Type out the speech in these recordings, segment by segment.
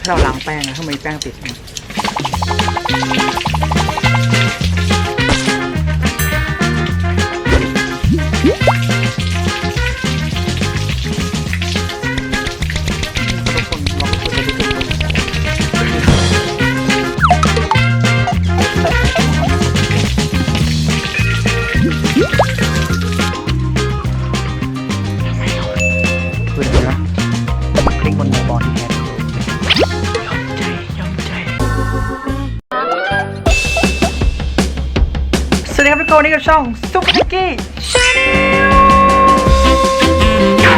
ถ้าเราล้างแป้งนะทำไมแป้งติดนะ สวัสดีครับทุกคนนี่กับช่องซุปเปอร์ทิกกี้ชา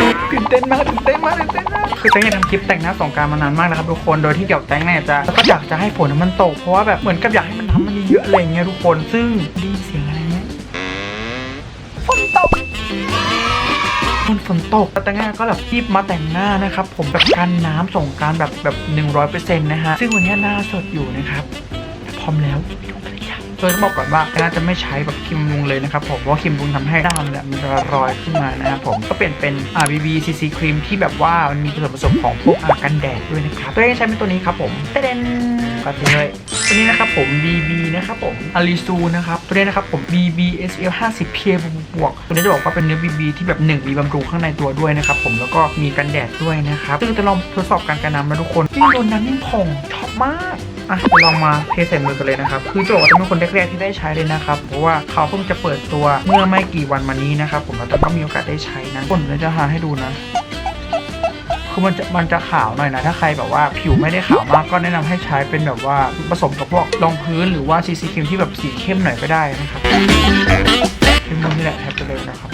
แนลตื่นเต้นมากตื่นเต้นมากตื่นเต้นมากคือแตงอยากทำคลิปแต่งหน้าสงกรารมานานมากนะครับทุกคนโดยที่เกี่ยวกับแตงเนี่ยจะแล้วก็อยากจะให้ฝนมันตกเพราะว่าแบบเหมือนกับอยากให้มันน้ำมันเยอะๆอะไรอย่างเงี้ยทุกคนซึ่งได้ยินเสียงอะไรไหมฝนตก มันฝนตกแต่ง่ายก็แบบรีบมาแต่งหน้านะครับผมแบบกันน้ำส่งกรารแบบแบบหนึ่งร้อยเปอร์เซ็นต์นะฮะซึ่งวันนี้หน้าสดอยู่นะครับพร้อมแล้วไปดูกันเล ยจ้ะโดยต้องบอกก่อนว่าน่าจะไม่ใช้แบบครีมลุงเลยนะครับผมเพราะว่าครีมลุงทำให้หน้ามันแบบมันจะรอยขึ้นมานะครับผมก็เปลี่ยนเป็น RBB CC ครีมที่แบบว่ามันมีส่วนผสมของพวกอากันแดดด้วยนะครับตัวเองใช้เป็นตัวนี้ครับผมเต้นก็เลยตัวนี้นะครับผม BB นะครับผมอาริซูนะครับตัวนี้นะครับผม BB SPF 50 PA บวกๆตัวนี้จะบอกว่าเป็นเนื้อ BB ที่แบบ1มีบำรุงข้างในตัวด้วยนะครับผมแล้วก็มีกันแดดด้วยนะครับซึ่งจะลองทดสอบการกันน้ำนะทุกคนยิ่งโดนน้ำยิ่งผ่องชอบมาก อะลองมาเทใส่มือกันเลยนะครับ คือโจจะเป็นคนแรกๆที่ได้ใช้เลยนะครับ เพราะว่าเขาเพิ่งจะเปิดตัวเมื่อไม่กี่วันมานี้นะครับ ผมแล้วก็มีโอกาสได้ใช้นะคนเลยจะหาให้ดูนะคือมันจะมันจะขาวหน่อยนะ ถ้าใครแบบว่าผิวไม่ได้ขาวมากก็แนะนำให้ใช้เป็นแบบว่าผสมกับพวกรองพื้นหรือว่าซีซีครีมที่แบบสีเข้มหน่อยก็ได้นะครับเข้มมือนี่แหละแทบจะเลยนะครับ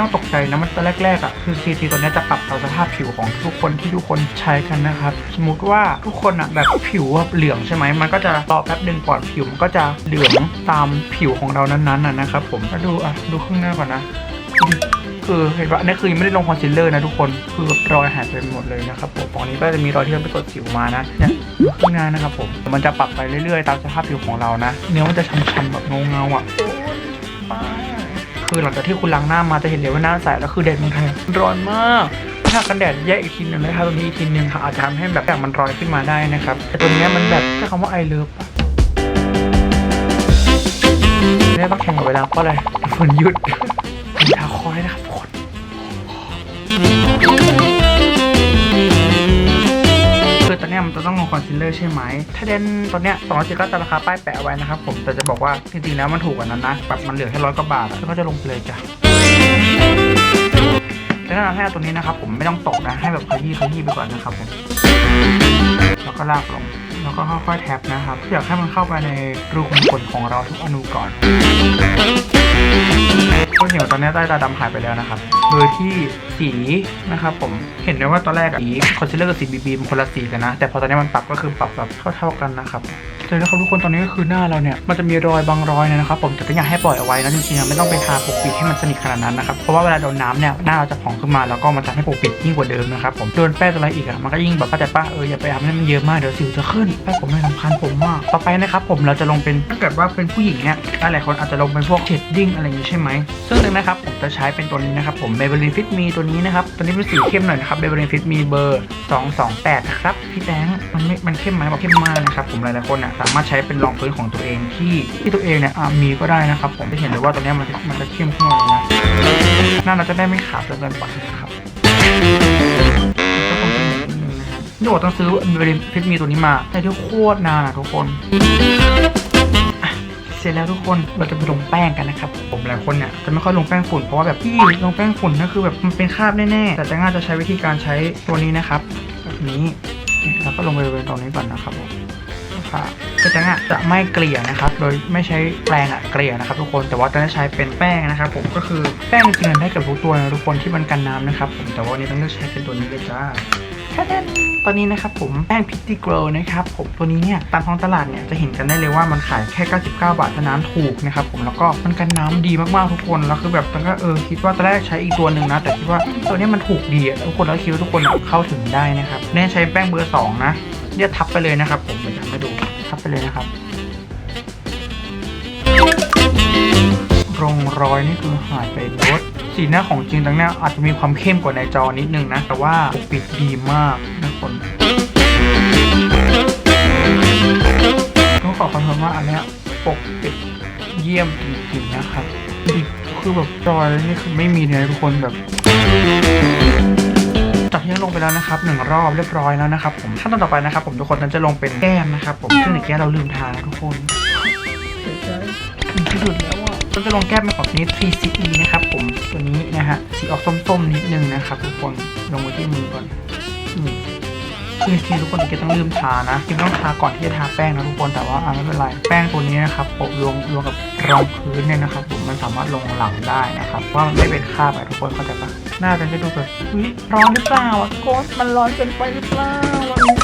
ต้องตกใจนะมันตอนแรกๆอะคือ CT ตัวนี้จะปรับต่อสภาพผิวของทุกคนที่ทุกคนใช้กันนะครับ สมมติว่าทุกคนอะแบบผิวเหลืองใช่ไหมมันก็จะรอแป๊บหนึ่งก่อนผิวมันก็จะเหลืองตามผิวของเรานั้นๆน่ะนะครับผมมาดูอะดูข้างหน้าก่อนนะคือเห็นว่านี่คือยังไม่ได้ลงคอนซีลเลอร์นะทุกคนคือรอยหายไปหมดเลยนะครับผมตรงนี้ก็จะมีรอยที่เราไปกดสิวมานะเนี่ยข้างหน้านะครับผมมันจะปรับไปเรื่อยๆ ตามสภาพผิวของเรานะ เนื้อมันจะช้ำๆแบบเงาๆอะโอ้ยไป คือหลังจากที่คุณล้างหน้ามาจะเห็นเลยว่าหน้าใสแล้วคือแดดเมืองไทยร้อนมากถ้ากันแดดแยกอีกทีหนึงนะคะตัวนี้อีกทีหนึงค่ะอาจจะทำให้แบบแดดมันรอยขึ้นมาได้นะครับแต่ตัวนี้มันแบบใช้คำว่าไอเลิฟอะไม่ได้ต้องแข่งกับเวลาเพราะอะไรฝนหยุดมีทาคอยนะครับฝนคือตอน เนี้ยมันจะต้องลงคอนซีลเลอร์ใช่ไหมถ้าเดนตอนเนี้ยสองร้อยเจ็ดก็จะราคาป้ายแปะไว้นะครับผมแต่จะบอกว่าจริงๆแล้วมันถูกกว่านั้นนะแบบมันเหลือแค่ร้อยกว่าบาทแล้วก็จะลงไปเลยจ้ะแล้วแนะนำให้เอาตัวนี้นะครับผมไม่ต้องตกนะให้แบบขยี้ขยี้ไปก่อนนะครับผมแล้วก็ลากลงแล้วก็ค่อยๆแท็บนะครับอยากให้มันเข้าไปในรูขุมขนของเราทุกอนูก่อน ก็เหี่ยวตอนนี้ใต้ตาดำหายไปแล้วนะครับ โดยที่สีนะครับผมเห็นได้ว่าตอนแรกอะสีคอนซีลเลอร์กับสีบีบีมันคนละสีกันนะ แต่พอตอนนี้มันปรับก็คือปรับแบบเท่าๆกันนะครับ เลยนะครับทุกคนตอนนี้ก็คือหน้าเราเนี่ยมันจะมีรอยบางรอยนะครับผมแต่ก็อยากให้ปล่อยเอาไว้นะจริงๆอะไม่ต้องไปทาปกปิดให้มันสนิทขนาดนั้นนะครับเพราะว่าเวลาโดนน้ำเนี่ยหน้าเราจะผ่องขึ้นมาแล้วก็มันจะให้ปกปิดยิ่งกว่าเดิมนะครับผมโดนแป้งอะไรอีกอะมันก็ยิ่งแบบเข้าใจป้าเอออย่าไปทำให้มันเยอะมากเดี๋ยวสิวจะขึ้นแป้งผมไม่สำคัญผมมากต่อไปนะครับผมเราจะลงเป็นถ้าเกิดว่าเป็นผู้หญิงเนี่ยหลายๆคนอาจจะลงเป็นพวกเชดดิ้งอะไรอย่างนี้ใช่ไหมซึ่งนะครับผมจะใช้เป็นตัวนี้นะครับผม Maybelline Fit Me ตัวนี้นะครับตัวนี้เป็นสีเข้มหน่อยนะครับ Maybelline Fit Me เบอร์228นะครับพี่แบงค์มันไม่มันเข้มไหมบอกเข้มมากนะครับผมหลายๆคนอะสามารถใช้เป็นรองพื้นของตัวเองที่ที่ตัวเองเนี่ยมีก็ได้นะครับ ผมจะเห็นเลยว่าตัวนี้มันมันจะเข้มขึ้นเลยนะหน้าเราจะได้ไม่ขาวจนเกินไปนะครับก็ต้องเป็นอย่างนะครับโดดต้องซื้อ Maybelline Fit Me ตัวนี้มาแต่ที่โคตรนานอะทุกคนเสร็จแล้วทุกคนเราจะไปลงแป้งกันนะครับผมหลายคนเนี่ยจะไม่ค่อยลงแป้งฝุ่นเพราะว่าแบบพี่ลงแป้งฝุ่นก็คือแบบมันเป็นคราบแน่ๆแต่แตงอาจจะใช้วิธีการใช้ตัวนี้นะครับแบบนี้แล้วก็ลงไปบริเวณตรงนี้ก่อนนะครับผม ครับแต่แตงอะจะไม่เกลี่ยนะครับ โดยไม่ใช้แปรงอะเกลี่ยนะครับ ทุกคนแต่ว่าจะใช้เป็นแป้งนะครับ ผมก็คือแป้งจริงๆได้กับทุกตัวนะทุกคนที่มันกันน้ำนะครับ ผมแต่ว่าวันนี้ต้องเลือกใช้เป็นตัวนี้เลยจ้า ตอนนี้นะครับผมแป้งพิตตี้เกลนะครับผมตัวนี้เนี่ยตามท้องตลาดเนี่ยจะเห็นกันได้เลยว่ามันขายแค่ 99 บาทเท่านั้นถูกนะครับผมแล้วก็มันกันน้ำดีมากๆทุกคนแล้วคือแบบตอนก็เออคิดว่าตอนแรกใช้อีกตัวหนึ่งนะ แต่คิดว่าตัวนี้มันถูกดีทุกคนแล้วคิดว่าทุกคนเข้าถึงได้นะครับแน่ใช้แป้งเบอร์สองนะเนี่ยทับไปเลยนะครับผมเดี๋ยวจะให้ดูทับไปเลยนะครับรงรอยนี่คือหายไปลด สีหน้าของจริงตรงเนี้ยอาจจะมีความเข้มกว่าในจอนิดนึงนะ แต่ว่าปกปิดดีมากนะคนต้องขอคอนเฟิร์มว่าอันเนี้ยปกปิดเยี่ยมจริงๆนะครับดิคือแบบจอยนี่คือไม่มีเลยทุกคนแบบจากที่ลงไปแล้วนะครับหนึ่งรอบเรียบร้อยแล้วนะครับผมขั้นตอนต่อไปนะครับ ผมทุกคนนั้นจะลงเป็นแก้มนะครับ ผมซึ่งในแก้มเราลืมทานะทุกคนเสียใจถึงที่สุดแล้ว อะเราจะลงแก้มเป็นของชนิด 3CE นะครับผมตัวนี้นะฮะสีออกส้มๆนิดนึงนะครับทุกคนลงไว้ที่มือก่อนอืมคือจริงๆทุกคนเกต้องลืมทานะจริงต้องทาก่อนที่จะทาแป้งนะทุกคนแต่ว่าไม่เป็นไรแป้งตัวนี้นะครับผมรวมรวมกับรองพื้นเนี่ยนะครับผมมันสามารถลงหลังได้นะครับว่ามันไม่เป็นคราบอะทุกคนเข้าใจปะหน้าจะได้ดูแบบเฮ้ยร้อนหรือเปล่าอะโกสมันร้อนเกินไปหรือเปล่า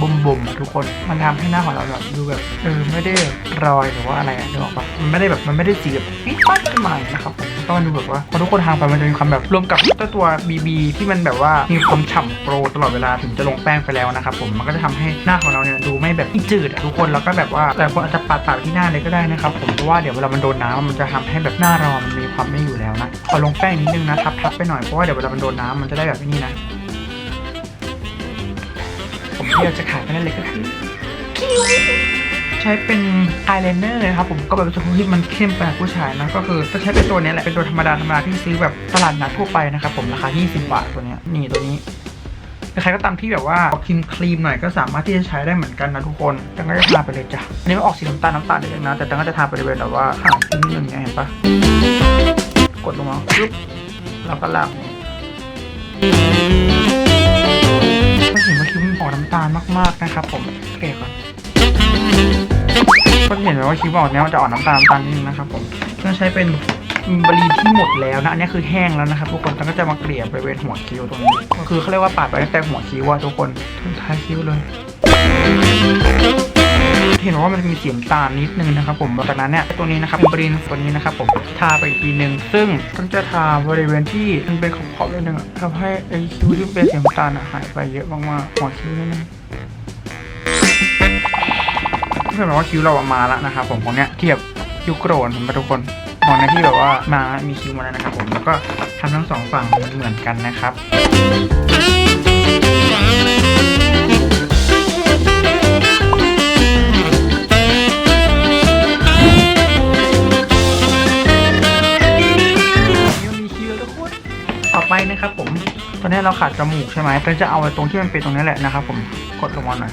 บ่มๆอะทุกคน มันทำให้หน้าของเราแบบดูแบบเออไม่ได้รอยหรือว่าอะไรอะนึกออกปะมันไม่ได้แบบมันไม่ได้สีแบบปิ๊ดปั๊ดขึ้นมานะครับผมก็มันดูแบบว่าพอทุกคนทางไปมันจะมีความแบบรวมกับตัวตัว BB ที่มันแบบว่ามีความฉ่ำโปรตลอดเวลาถึงจะลงแป้งไปแล้วนะครับผมมันก็จะทำให้หน้าของเราเนี่ยดูไม่แบบจืดอะทุกคนแล้วก็แบบว่าแต่คนอาจจะปาดปาดที่หน้าเลยก็ได้นะครับผมเพราะว่าเดี๋ยวเวลามันโดนน้ำมันจะทำให้แบบหน้าเรามันมีความไม่อยู่แล้วนะขอลงแป้งนิดนึงนะทับๆไปหน่อยเพราะว่าเดี๋ยวเวลามันโดนน้ำมันจะได้แบบนี้นะ ผมที่เราจะขายไปนั่นเลยก็คือใช้เป็นอายไลเนอร์นะครับผมก็แบบรู้สึกว่ามันเข้มไปผู้ชายนะก็คือจะใช้เป็นตัวนี้แหละเป็นตัวธรรมดาธรรมดาที่ซื้อแบบตลาดนัดทั่วไปนะครับผมราคา 20 บาทตัวนี้นี่ตัวนี้ใครก็ตามที่แบบว่าออกครีมครีมหน่อยก็สามารถที่จะใช้ได้เหมือนกันนะทุกคนแต่ก็จะทาไปเลยจ้ะอันนี้มันออกสีน้ำตาลน้ำตาลนิดนึงนะแต่ตังก็จะทาบริเวณแบบว่าข้างนิดนึงเนี่ยเห็นปะกดลงมาปึ๊บแล้วก็ลากนี่ก็ หออกน้ำตาลมากๆนะครับผมเกลี่ยก่อนก็เห็นเลยว่าคิ้วออกเนี้ยมันจะออกน้ำตาลตาลนิดนึงนะครับผมเพื่อใช้เป็นบรีที่หมดแล้วนะอันนี้คือแห้งแล้วนะครับทุกคนต้องก็จะมาเกลี่ยบริเวณหัวคิ้วตรงนี้ก็คือเขาเรียกว่าปาดไปตั้งแต่หัวคิ้วว่าทุกคนท้ายคิ้วเลย เห็นว่ามันมีเสีน้ำตานิดนึงนะครับผมจากนั้นเนี่ยตัวนี้นะครับบรินตัวนี้นะครับผมทาไปอีกทีหนึ่งซึ่งต้องจะทาบริเวณที่มันเป็นขอบๆนิดนึงอะทำให้ไอคิ้วที่เป็นเสีน้ำตาหายไปเยอะมากๆหัวคิ้วนิดนึงเพื่อนบอกว่าคิ้วเราอะมาแล้วนะครับผมของเนี้ยเทียบคิ้วโกรนผมทุกคนมองในที่แบบว่ามามีคิ้วมาแล้วนะครับผมแล้วก็ทำทั้งสองฝั่งมันเหมือนกันนะครับ ครับผม ตอนนี้เราขาดจมูกใช่ไหมเราจะเอาไอ้ตรงที่มันเป็นตรงนี้แหละนะครับผม กดลงมาหน่อย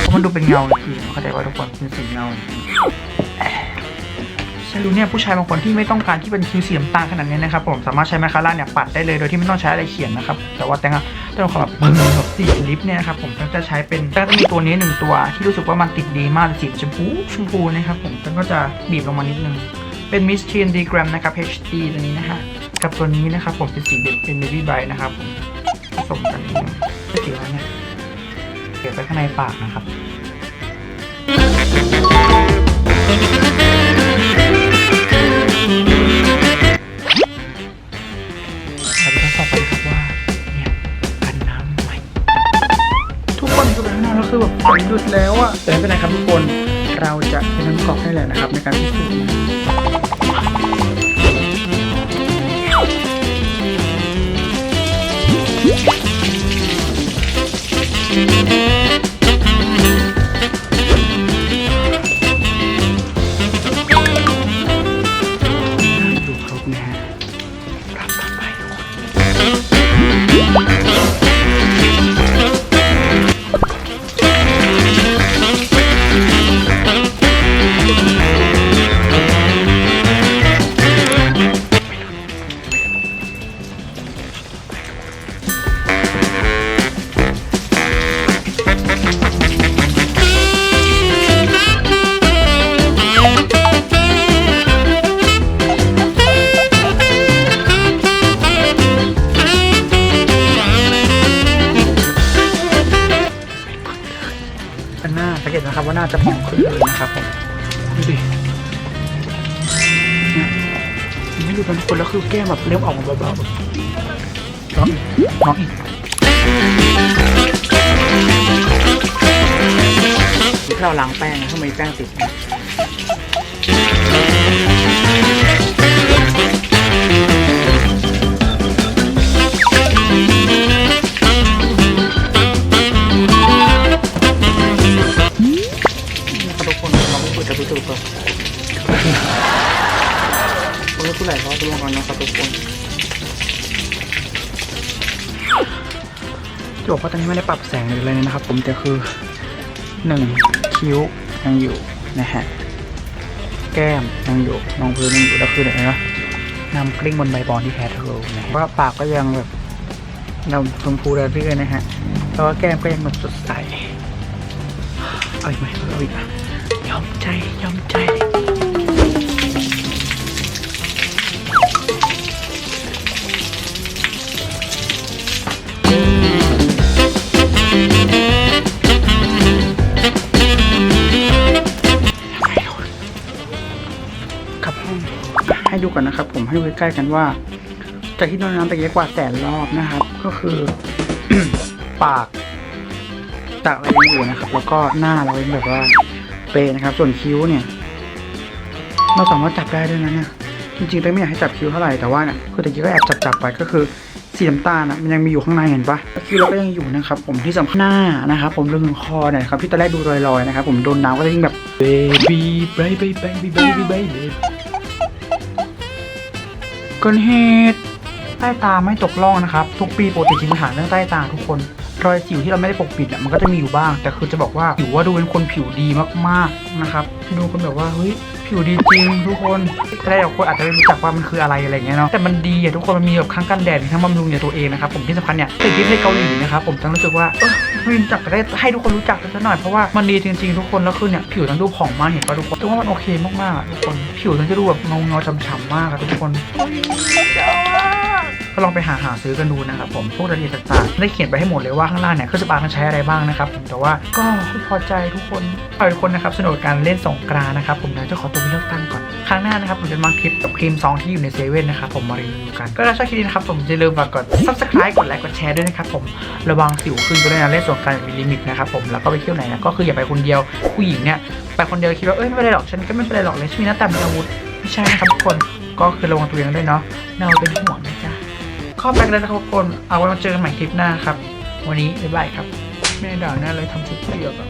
เพราะมันดูเป็นเงาจริงเข้าใจว่าทุกคนเป็นสีเงาฉันรู้เนี่ยผู้ชายบางคนที่ไม่ต้องการที่เป็นคิ้วสีน้ำตาลขนาดนี้นะครับผมสามารถใช้ไมคคาร่าเนี่ยปัดได้เลยโดยที่ไม่ต้องใช้อะไรเขียนนะครับแต่ว่าแตงอะต้องขอแบบเปิดแบบสีลิปเนี่ยนะครับผมก็จะใช้เป็นแตงจะมีตัวนี้หนึ่งตัวที่รู้สึกว่ามันติดดีมากสีชมพูชมพูนะครับผมแตงก็จะบีบลงมานิดนึง เป็นมิสทีนดีกรัมนะครับ HD ตัวนี้นะฮะ กับตัวนี้นะครับผมเป็นสีเด็ดเป็นเบบี้ไบนะครับผมผสมกันนิดนึงจะเกี่ยวอะไรเนี่ยเก็บไว้ข้างในปากนะครับเราไปทดสอบกันครับว่า เนี่ยกันน้ำไหมทุกคนดูแล้วนะก็คือแบบใสดุดแล้วอะแต่ไม่เป็นไรครับทุกคน เราจะใช้น้ำกรอกได้แหละนะครับในการพิสูจน์ ดู น้าสังเกตนะครับ ว่าน่าจะผ่องขึ้นเลยนะครับผมดูดิเนี่ยไม่ดูเป็นคนแล้วคือแก้มแบบเริ่มออกมาเบาๆน้องอีกน้องอีกที่เราล้างแป้งทำไมแป้งติด หลายรอกันนะครับทุกคนจะบอกว่าตอนนี้ไม่ได้ปรับแสงหรืออะไรเลยนะครับ ผมแต่คือหนึ่งคิ้วยังอยู่นะฮะแก้มยังอยู่รองพื้นยังอยู่แล้วคือเนี่ยนะนำกลิ้งบนใบบอนที่แท้ทรูนะว่าปากก็ยังแบบเราชมพูเรื่อยๆนะฮะแล้วก็แก้มก็ยังแบบสดใสเอาอีกไหมเอาอีกอะยอมใจยอมใจ ให้ดูใกล้ๆกันว่า จากที่โดนน้ำตะเกียกว่าแสนรอบนะครับ ก็คือ ปากจากอะไรอยู่นะครับ แล้วก็หน้าเราเป็นแบบว่าเปย์นะครับ ส่วนคิ้วเนี่ยเราสามารถจับได้ด้วยนะเนี่ยจริงๆแต่ไม่อยากให้จับคิ้วเท่าไหร่แต่ว่าเนี่ยคือตะกี้ก็แอบจับจับๆไปก็คือสีน้ำตาลนะมันยังมีอยู่ข้างในเห็นปะคิ้วเราก็ยังอยู่นะครับ ผมที่สำคัญหน้านะครับผมเรื่องคอเนี่ยครับที่ตอนแรกดูลอยๆนะครับผมโดนน้ำก็จะยิ่งแบบ baby baby baby baby baby เกินเหตุใต้ตาไม่ตกล่องนะครับ ทุกปีโปรติจะมีปัญหาเรื่องใต้ตาทุกคน รอยสิวที่เราไม่ได้ปกปิดอะมันก็จะมีอยู่บ้าง แต่คือจะบอกว่าผิวว่าดูเป็นคนผิวดีมากๆนะครับ ดูคนแบบว่าเฮ้ยผิวดีจริงทุกคนแต่หลายคนอาจจะไม่รู้จักว่ามันคืออะไรอะไรเงี้ยเนาะแต่มันดีอะทุกคนมันมีแบบทั้งกันแดดมีทั้งบำรุงในตัวเองนะครับผมที่สำคัญเนี่ยเป็นที่ประเทศเกาหลีนะครับผมต้งรู้สึกว่าเออไม่รู้จักก็ได้ให้ทุกคนรู้จักกันสักหน่อยเพราะว่ามันดีจริงๆทุกคนแล้วคือเนี่ยผิวต้งดูผ่องมากเห็นป่ะทุกคนแต่ว่ามันโอเคมากๆทุกคนผิวต้งจะดูแบบเงาเงาๆฉ่ำๆมากอะทุกคน ลองไปหาหาซื้อกันดูนะครับผมพวกรายละเอียดต่างๆได้เขียนไปให้หมดเลยว่าข้างล่างเนี่ยเครื่องสำอางมันใช้อะไรบ้างนะครับผมแต่ว่าก็พอใจทุกคนขอให้ทุกคนนะครับสนุกการเล่นสงกรานนะครับผมเดี๋ยวจะขอตัวไปเลือกตั้งก่อนครั้งหน้านะครับผมจะมาคลิปกับครีมซองที่อยู่ในเซเว่นนะครับผมมารีวิวกันก็ถ้าชอบคลิปนี้นะครับผมจะลืมฝากกด subscribe กดไลค์กดแชร์ด้วยนะครับผมระวังสิวขึ้นก็ด้วยนะเล่นสงกรานมีลิมิตนะครับผมแล้วก็ไปเที่ยวไหนนะก็คืออย่าไปคนเดียวผู้หญิงเนี่ยไปคนเดียวคิดว่าเอ้ยไม่เป็นไรหรอกฉันก็ไม่เป็นไรหรอกเลยชีวิตหน้าตามีอาวุธไม่ใช่นะครับทุกคนก็คือระวังตัวเองด้วยเนาะเราเป็นห่วงนะ ข้อแปกันเลยนะครับทุกคน เอาไว้มาเจอกันใหม่คลิปหน้าครับ วันนี้บ๊ายบายครับ แม่ด่าแน่เลยทำชุดเปียกอะ